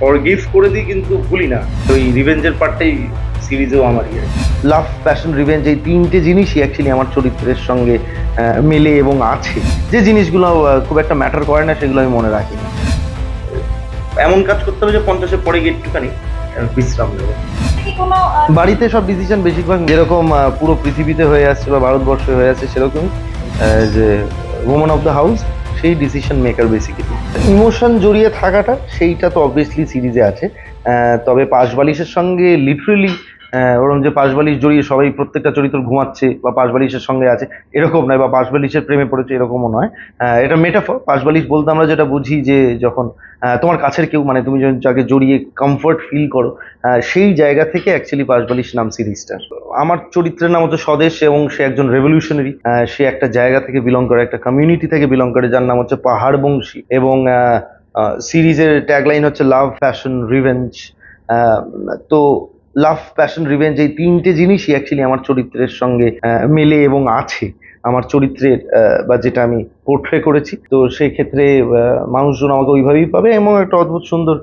Forgive করে দিই কিন্তু ভুলি না। তো এই রিভেঞ্জের পার্টটাই সিরিজেও আমার ইয়ে। লাভ প্যাশন রিভেঞ্জ এই তিনটে জিনিসই অ্যাকচুয়ালি আমার চরিত্রের সঙ্গে মেলে এবং আছে। যে জিনিসগুলো খুব একটা ম্যাটার করে না সেগুলো আমি মনে রাখি। এমন কাজ করতে হবে যে পঞ্চাশের পরে গিয়ে একটুখানি বিশ্রাম নেব। বাড়িতে সব ডিসিশন বেশিরভাগ যেরকম পুরো পৃথিবীতে হয়ে আসছে বা ভারতবর্ষে হয়ে আসছে সেরকম যে ওমেন অফ দ্য হাউস সেই ডিসিশন মেকার বেসিক্যালি ইমোশন জড়িয়ে থাকাটা সেইটা তো অবভিয়াসলি সিরিজে আছে। তবে পাশবালিশের সঙ্গে লিটারেলি ওরকম যে পাশ বালিশ জড়িয়ে সবাই প্রত্যেকটা চরিত্র ঘুমাচ্ছে বা পাশ বালিশের সঙ্গে আছে, এরকম নয় বা পাশ বালিশের প্রেমে পড়েছে এরকমও নয়। এটা মেটাফর পাশ বালিশ বলতে আমরা যেটা বুঝি যে যখন তোমার কাছের কেউ মানে তুমি যাকে জড়িয়ে কমফর্ট ফিল করো সেই জায়গা থেকে অ্যাকচুয়ালি পাশবালিশ নাম সিরিজটা। আমার চরিত্রের নাম হচ্ছে স্বদেশ এবং সে একজন রেভলিউশনারি সে একটা জায়গা থেকে বিলং করে, একটা কমিউনিটি থেকে বিলং করে, যার নাম হচ্ছে পাহাড় বংশী এবং সিরিজের ট্যাগলাইন হচ্ছে লাভ ফ্যাশন রিভেঞ্জ তো লাভ প্যাশন রিভেঞ্জ এই তিনটে জিনিসই অ্যাকচুয়ালি আমার চরিত্রের সঙ্গে মেলে এবং আছে। আমার চরিত্রের বা যেটা আমি পোর্ট্রে করেছি। তো সেই ক্ষেত্রে মানুষজন আমাকে ওইভাবেই পাবে এবং একটা অদ্ভুত সুন্দর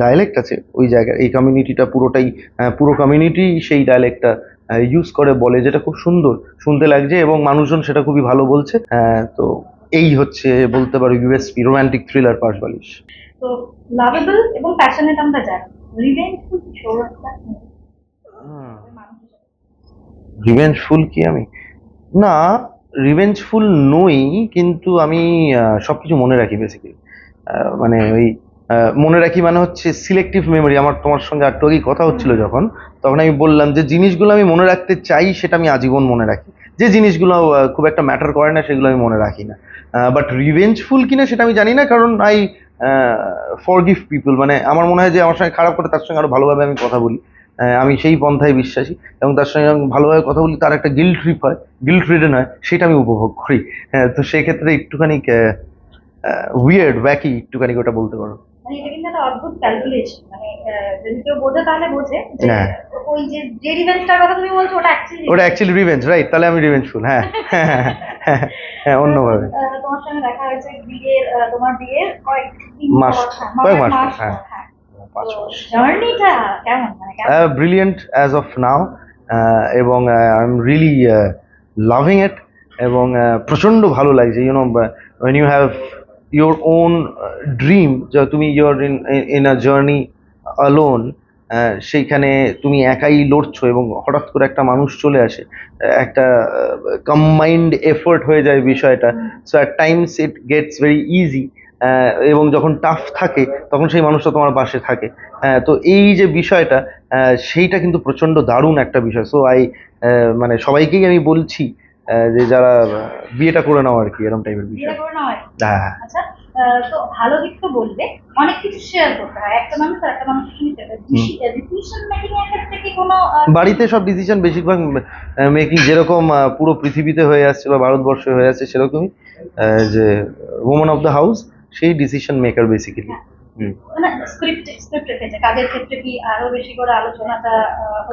ডায়ালেক্ট আছে ওই জায়গায় এই কমিউনিটিটা পুরোটাই পুরো কমিউনিটি সেই ডায়ালেক্টটা ইউজ করে, বলে যেটা খুব সুন্দর। শুনতে লাগছে এবং মানুষজন সেটা খুবই ভালো বলছে। তো এই হচ্ছে বলতে পারো ইউএসপি রোমান্টিক থ্রিলার পাশবালিশ তো লাভেবল এবং প্যাশনেট আমরা জানি। রিভেঞ্জফুল কি আমি? না রিভেঞ্জফুল নই কিন্তু আমি আহ, সবকিছু মনে রাখি বেসিক্যালি মানে ওই মনে রাখি মানে হচ্ছে সিলেক্টিভ মেমোরি আমার তোমার সঙ্গে একটু আগেই কথা হচ্ছিল যখন তখন আমি বললাম যে জিনিসগুলো আমি মনে রাখতে চাই সেটা আমি আজীবন মনে রাখি। যে জিনিসগুলো খুব একটা ম্যাটার করে না সেগুলো আমি মনে রাখি না। বাট রিভেঞ্জফুল কিনা সেটা আমি জানি না কারণ আই ফরগিভ পিপল মানে আমার মনে হয় যে আমার সঙ্গে খারাপ করে তার সঙ্গে আরও ভালোভাবে আমি কথা বলি আমি সেই পন্থায় বিশ্বাসী এবং তার সঙ্গে ভালোভাবে কথা বলি তার একটা গিল্ট ট্রিপ হয় গিল্ট রিডেন হয় সেটা আমি উপভোগ করি হ্যাঁ, তো সেক্ষেত্রে একটুখানি উইয়ার্ড ব্যাকি একটুখানি ওটা বলতে পারো মানে এটা কিন্তু একটা অদ্ভুত ক্যালকুলেশন মানে যদি কেউ বোঝে তাহলে বোঝে হ্যাঁ। ওই যে যে রিভেঞ্জটার কথা তুমি বলছো ওটা অ্যাকচুয়ালি ওটা অ্যাকচুয়ালি রিভেঞ্জ রাইট তাহলে আমি রিভেঞ্জফুল হ্যাঁ হ্যাঁ হ্যাঁ, হ্যাঁ, হ্যাঁ অন্যভাবে হয়েছে বিয়ের তোমার বিয়ের কয়েক মাস, কয়েক মাস হ্যাঁ। জার্নিটা কেমন? মানে ব্রিলিয়েন্ট অ্যাজ অফ নাও এবং I am really loving it এবং uh, প্রচণ্ড ভালো লাগছে। You know when you have your own dream তুমি you're in in a journey alone সেইখানে তুমি একাই লড়ছো এবং হঠাৎ করে একটা মানুষ চলে আসে একটা কম্বাইন্ড এফোর্ট হয়ে যায় বিষয়টা। So at times it gets very easy এবং যখন টাফ থাকে তখন সেই মানুষটা তোমার পাশে থাকে। হ্যাঁ, তো এই যে বিষয়টা সেইটা কিন্তু প্রচণ্ড দারুণ একটা বিষয়। সো আই মানে সবাইকেই আমি বলছি যে যারা বিয়েটা করে নাও আর কি এরকম টাইপের বিষয়। হ্যাঁ। আচ্ছা তো ভালো দিক তো বললে অনেক কিছু শেয়ার করতে হয়। একটা মানুষ আর একটা মানুষ ডিসিশন মেকিং এর ক্ষেত্রে কি কোনো বাড়িতে সব ডিসিশন বেশিরভাগ মেকিং যেরকম পুরো পৃথিবীতে হয়ে আসছে বা ভারতবর্ষে হয়ে আসছে সেরকমই যে ওমেন অফ দ্য হাউস সেই ডিসিশন মেকার বেসিক্যালি?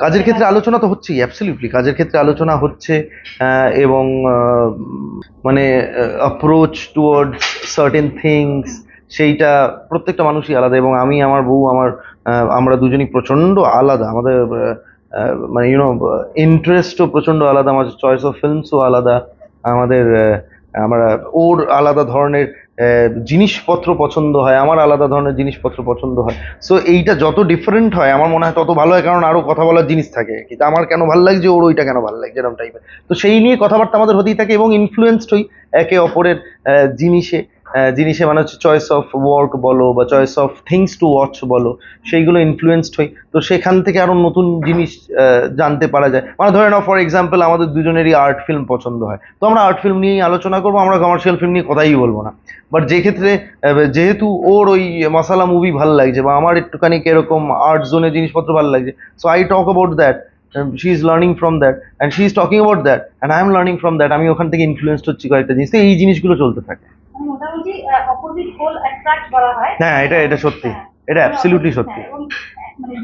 কাজের ক্ষেত্রে আলোচনা তো হচ্ছেই অ্যাবসলিউটলি কাজের ক্ষেত্রে আলোচনা হচ্ছে এবং মানে অ্যাপ্রোচ টুয়ার্ডস সার্টেন থিংস সেইটা প্রত্যেকটা মানুষই আলাদা এবং আমি, আমার বউ, আমার আমরা দুজনই প্রচণ্ড আলাদা। আমাদের মানে ইউনো ইন্টারেস্টও প্রচণ্ড আলাদা, আমাদের চয়েস অফ ফিল্মসও আলাদা। আমাদের আমরা ওর আলাদা ধরনের জিনিসপত্র পছন্দ হয়, আমার আলাদা ধরনের জিনিসপত্র পছন্দ হয়। সো এইটা যত ডিফারেন্ট হয়, আমার মনে হয় তত ভালো হয়, কারণ আরও কথা বলার জিনিস থাকে। কিন্তু আমার কেন ভালো লাগছে, ওর ওইটা কেন ভালো লাগছে এরকম টাইপের তো সেই নিয়ে কথাবার্তা আমাদের হতেই থাকে এবং ইনফ্লুয়েন্সড হই, একে অপরের জিনিসে। জিনিসে মানে হচ্ছে চয়েস অফ ওয়ার্ক বলো বা choice of things to watch বলো, সেইগুলো ইনফ্লুয়েন্সড হই। তো সেখান থেকে আরও নতুন জিনিস জানতে পারা যায়। মানে ধরে নাও ফর এক্সাম্পল আমাদের দুজনেরই আর্ট ফিল্ম পছন্দ হয়। তো আমরা আর্ট ফিল্ম নিয়েই আলোচনা করব, আমরা কমার্শিয়াল ফিল্ম নিয়ে কথাই বলব না। বাট যে ক্ষেত্রে যেহেতু ওর ওই মশালা মুভি ভালো লাগছে বা আমার একটুখানি এরকম আর্ট জোনের জিনিসপত্র ভালো লাগছে so I talk about that she is learning from that and she is talking about that and I am learning from that আমি ওখান থেকে ইনফ্লুয়েন্সড হচ্ছি কয়েকটা জিনিস। তো এই জিনিসগুলো চলতে থাকে। মোটামুটি অপোজিট অ্যাট্রাক্ট করা হয়। হ্যাঁ এটা এটা সত্যি। হ্যাঁ। এটা অ্যাবসলিউটলি হ্যাঁ, সত্যি। আহ, মানে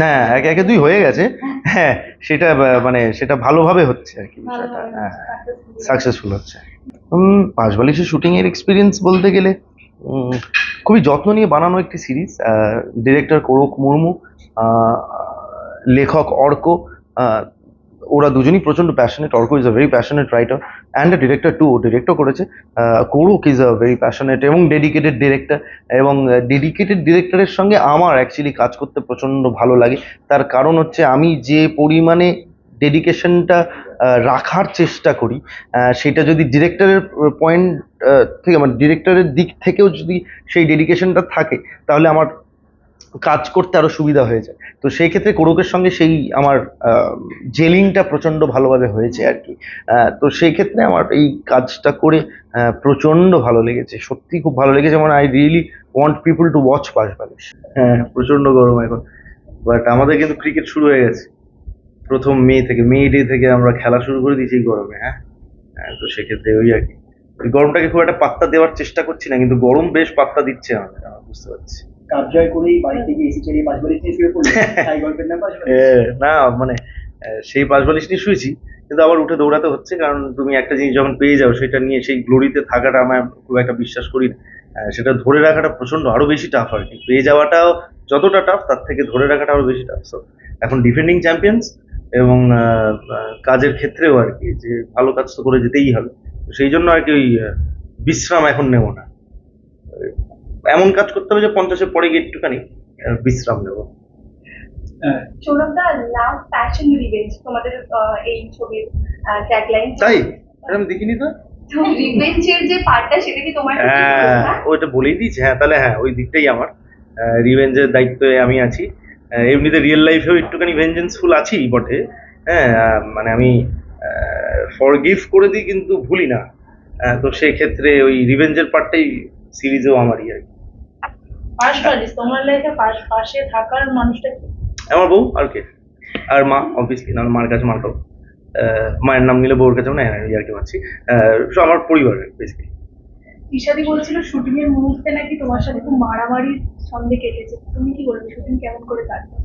হ্যাঁ একে একে দুই হয়ে গেছে। হ্যাঁ সেটা মানে সেটা ভালোভাবে হচ্ছে আর কি বিষয়টা। হ্যাঁ সাকসেসফুল হচ্ছে। উম, পাঁচ বালিশের শুটিং এর এক্সপিরিয়েন্স বলতে গেলে খুবই যত্ন নিয়ে বানানো একটি সিরিজ ডিরেক্টর কোরক মুর্মু লেখক অর্ক ওরা দুজনই প্রচণ্ড passionate Arko is a very passionate writer and a director to director করেছে। Kaurak is a very passionate এবং ডেডিকেটেড ডিরেক্টর এবং ডেডিকেটেড ডিরেক্টরের সঙ্গে আমার অ্যাকচুয়ালি কাজ করতে প্রচণ্ড ভালো লাগে। তার কারণ হচ্ছে আমি যে পরিমাণে ডেডিকেশনটা রাখার চেষ্টা করি সেটা যদি ডিরেক্টরের পয়েন্ট থেকে মানে ডিরেক্টরের দিক থেকেও যদি সেই ডেডিকেশনটা থাকে, তাহলে আমার কাজ করতে আরও সুবিধা হয়ে যায়। তো সেই ক্ষেত্রে কোরকের সঙ্গে সেই আমার জেলিংটা প্রচণ্ড ভালোভাবে হয়েছে আর কি। তো সেই ক্ষেত্রে আমার এই কাজটা করে আহ, প্রচণ্ড ভালো লেগেছে। সত্যি খুব ভালো লেগেছে। মানে I really want people to watch Balish. হ্যাঁ প্রচণ্ড গরম এখন। বাট আমাদের কিন্তু ক্রিকেট শুরু হয়ে গেছে। প্রথম মে থেকে মে ডে থেকে আমরা খেলা শুরু করে দিয়েছি গরমে হ্যাঁ? হ্যাঁ, তো সেক্ষেত্রে ওই আর কি। গরমটাকে খুব একটা পাত্তা দেওয়ার চেষ্টা করছি না কিন্তু গরম বেশ পাত্তা দিচ্ছে আমাদের আমরা বুঝতে পারছি। না মানে সেই পাঁচ বালিশ নিয়ে শুয়েছি কিন্তু আবার উঠে দৌড়াতে হচ্ছে কারণ তুমি একটা জিনিস যখন পেয়ে যাও সেটা নিয়ে সেই গ্লোরিতে থাকাটা আমার খুব একটা বিশ্বাস করি না। সেটা ধরে রাখাটা প্রচণ্ড আরও বেশি টাফ আর কি পেয়ে যাওয়াটাও যতটা টাফ তার থেকে ধরে রাখাটা আরও বেশি টাফ সো এখন ডিফেন্ডিং চ্যাম্পিয়ন্স এবং কাজের ক্ষেত্রেও আর কি যে ভালো কাজ তো করে যেতেই হবে। তো সেই জন্য আর কি ওই বিশ্রাম এখন নেব না। এমন কাজ করতে হবে যে পঞ্চাশের পরে গিয়ে একটুখানি বিশ্রাম নেব। হ্যাঁ, তোমাদের এই ছবির ট্যাগলাইন তাই? দেখিনি তো? তো রিভেঞ্জের যে পার্টটা সেটা কি তোমার হ্যাঁ? ওইটা বলেই দিয়েছে। হ্যাঁ তাহলে হ্যাঁ ওই দিকটাই আমার। রিভেঞ্জের দায়িত্বে আমি আছি। এমনিতে রিয়েল লাইফেও একটুখানি ভেঞ্জেন্সফুল আছি বটে। হ্যাঁ মানে আমি ফরগিভ করে দিই কিন্তু ভুলি না। তো সেই ক্ষেত্রে ওই রিভেঞ্জের পার্টটাই সিরিজেও আমারই আর কি। পাশ তোমার লাইফে পাশ পাশে থাকার মানুষটা কি? আমার বউ আর কে? আর মা অবভিয়াসলি না মার কাছে মাটাও মায়ের নাম নিলে বউর কাছেও না আর কি পাচ্ছি সো আমার পরিবার বেসিক্যালি ঈশাদি বলছিল শুটিং এর মুহূর্তে নাকি তোমার সাথে খুব মারামারির ছন্দে কেটেছে। তুমি কি বলবে শুটিং কেমন করে কাটবে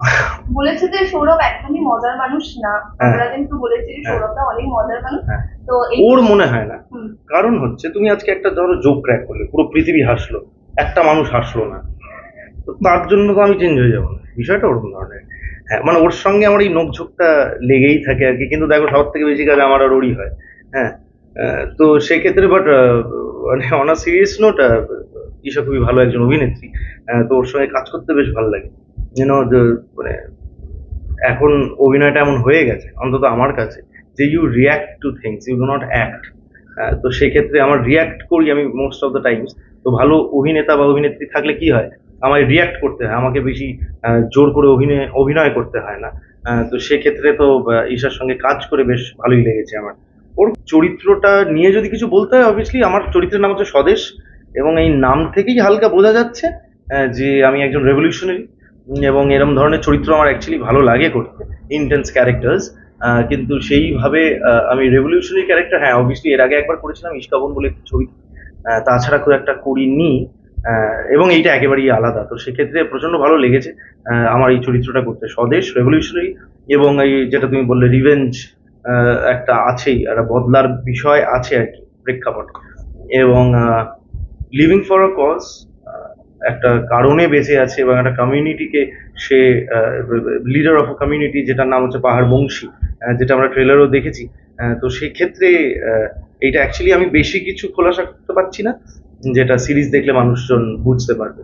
বলেছে যে সৌরভ একদমই মজার মানুষ না। হ্যাঁ। আমরা কিন্তু বলেছি যে সৌরভটা অনেক মজার মানুষ। হ্যাঁ। তো ওর মনে হয় না। কারণ হচ্ছে তুমি আজকে একটা ধরো যোগ ক্র্যাক করলে পুরো পৃথিবী হাসলো। একটা মানুষ হাসলো না। তো তার জন্য তো আমি চেঞ্জ হয়ে যাব না। বিষয়টা ওরকম ধরনের। হ্যাঁ মানে ওর সঙ্গে আমার এই নোকঝোঁকটা লেগেই থাকে আর কি। কিন্তু দেখো সবার থেকে বেশি কাজ আমার আর ওরই হয়। হ্যাঁ তো সেক্ষেত্রে বাট মানে অন সিরিয়াস নোট ঈশা খুবই ভালো একজন অভিনেত্রী। তো ওর সঙ্গে কাজ করতে বেশ ভালো লাগে। যেন মানে এখন অভিনয়টা এমন হয়ে গেছে, অন্তত আমার কাছে, যে you react to things you do not act তো সেক্ষেত্রে আমার রিয়াক্ট করি আমি মোস্ট অফ দ্য টাইমস তো ভালো অভিনেতা বা অভিনেত্রী থাকলে কি হয়? আমায় রিয়াক্ট করতে হয়, আমাকে বেশি জোর করে অভিনয় অভিনয় করতে হয় না। তো সেক্ষেত্রে তো ঈশার সঙ্গে কাজ করে বেশ ভালোই লেগেছে আমার। ওর চরিত্রটা নিয়ে যদি কিছু বলতে হয় অবভিয়াসলি আমার চরিত্রের নাম হচ্ছে স্বদেশ এবং এই নাম থেকেই হালকা বোঝা যাচ্ছে যে আমি একজন রেভলিউশনারি এবং এরম ধরনের চরিত্র আমার অ্যাকচুয়ালি ভালো লাগে করতে ইন্টেন্স ক্যারেক্টার্স কিন্তু সেইভাবে আমি রেভলিউশনারি ক্যারেক্টার হ্যাঁ অবভিয়াসলি এর আগে একবার করেছিলাম ইস্কাবন বলে একটি ছবি তাছাড়া খুব একটা করিনি। এবং এইটা একেবারেই আলাদা। তো সেক্ষেত্রে প্রচণ্ড ভালো লেগেছে আমার এই চরিত্রটা করতে। স্বদেশ রেভলিউশনারি এবং এই যেটা তুমি বললে রিভেঞ্জ একটা আছেই, একটা বদলার বিষয় আছে আর কি, প্রেক্ষাপট। এবং লিভিং ফর আ কজ একটা কারণে বেঁচে আছে এবং একটা কমিউনিটিকে সে লিডার অফ কমিউনিটি যেটার নাম হচ্ছে পাহাড় বংশী যেটা আমরা ট্রেলারও দেখেছি। তো সেক্ষেত্রে এইটা অ্যাকচুয়ালি আমি বেশি কিছু খোলাসা করতে পারছি না, যেটা সিরিজ দেখলে মানুষজন বুঝতে পারবে।